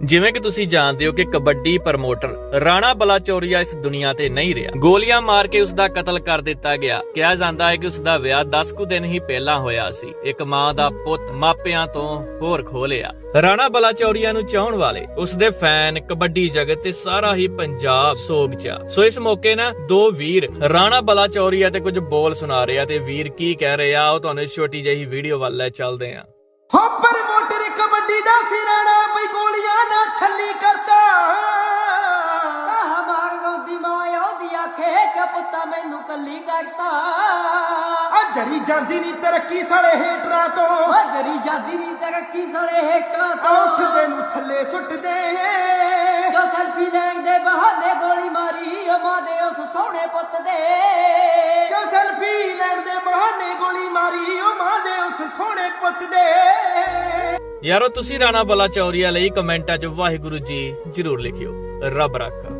ਜਿਵੇਂ ਕਿ ਤੁਸੀਂ ਜਾਣਦੇ ਹੋ ਕਿ ਕਬੱਡੀ ਪ੍ਰਮੋਟਰ ਰਾਣਾ ਬਲਾਚੌਰੀਆ ਇਸ ਦੁਨੀਆ ਤੇ ਨਹੀਂ ਰਿਹਾ। ਗੋਲੀਆਂ ਮਾਰ ਕੇ ਉਸ ਦਾ ਕਤਲ ਕਰ ਦਿੱਤਾ ਗਿਆ। ਕਿਹਾ ਜਾਂਦਾ ਹੈ ਕਿ ਉਸ ਦਾ ਵਿਆਹ 10 ਕੁ ਦਿਨ ਹੀ ਪਹਿਲਾਂ ਹੋਇਆ ਸੀ। ਇੱਕ ਮਾਂ ਦਾ ਪੁੱਤ ਮਾਪਿਆਂ ਤੋਂ ਹੋਰ ਖੋ ਲਿਆ। ਰਾਣਾ ਬਲਾਚੌਰੀਆ ਨੂੰ ਚਾਹਣ ਵਾਲੇ ਉਸ ਦੇ ਫੈਨ, ਕਬੱਡੀ ਜਗਤ ਤੇ ਸਾਰਾ ਹੀ ਪੰਜਾਬ ਸੋਗ ਚਾ ਸੋ ਇਸ ਮੌਕੇ ਨਾ ਦੋ ਵੀਰ ਰਾਣਾ ਬਲਾਚੌਰੀਆ ਤੇ ਕੁਝ ਬੋਲ ਸੁਣਾ ਰਿਹਾ ਤੇ ਵੀਰ ਕੀ ਕਹਿ ਰਹੇ ਆ, ਉਹ ਤੁਹਾਨੂੰ ਛੋਟੀ ਜਿਹੀ ਵੀਡੀਓ ਵੱਲ ਲੈ ਚੱਲਦੇ ਆ ਹੋ ਪ੍ਰਮੋਟਰ ਪੁੱਤਾ ਮੈਨੂੰ ਕੱਲੀ ਕਰਤਾ। ਆ ਜਰੀ ਜਾਂਦੀ ਨਹੀਂ ਤਰੱਕੀ ਸਾਲੇ ਹੇਟਰਾਂ ਤੋਂ। ਓ ਜਰੀ ਜਾਦੀ ਨਹੀਂ ਤਰੱਕੀ ਸੜੇ ਹੇਟਾਂ ਆ ਤੋਂ। ਉੱਠਦੇ ਨੂੰ ਥੱਲੇ ਸੁੱਟਦੇ। ਜੋ ਸੈਲਫੀ ਲੈਣ ਦੇ ਬਹਾਨੇ ਗੋਲੀ ਮਾਰੀ ਓ ਮਾਂ ਦੇ ਉਸ ਸੋਹਣੇ ਪੁੱਤ ਦੇ। ਕਿਉਂ ਸੈਲਫੀ ਲੈਣ ਦੇ ਬਹਾਨੇ ਗੋਲੀ ਮਾਰੀ ਉਹ ਮਾਂ ਦੇ ਉਸ ਸੋਹਣੇ ਪੁੱਤ ਦੇ। ਯਾਰੋ ਤੁਸੀਂ ਰਾਣਾ ਬਲਾਚੌਰੀਆ ਲਈ ਕਮੈਂਟਾਂ 'ਚ ਵਾਹਿਗੁਰੂ ਜੀ ਜ਼ਰੂਰ ਲਿਖਿਓ। ਰੱਬ ਰਾਖਾ।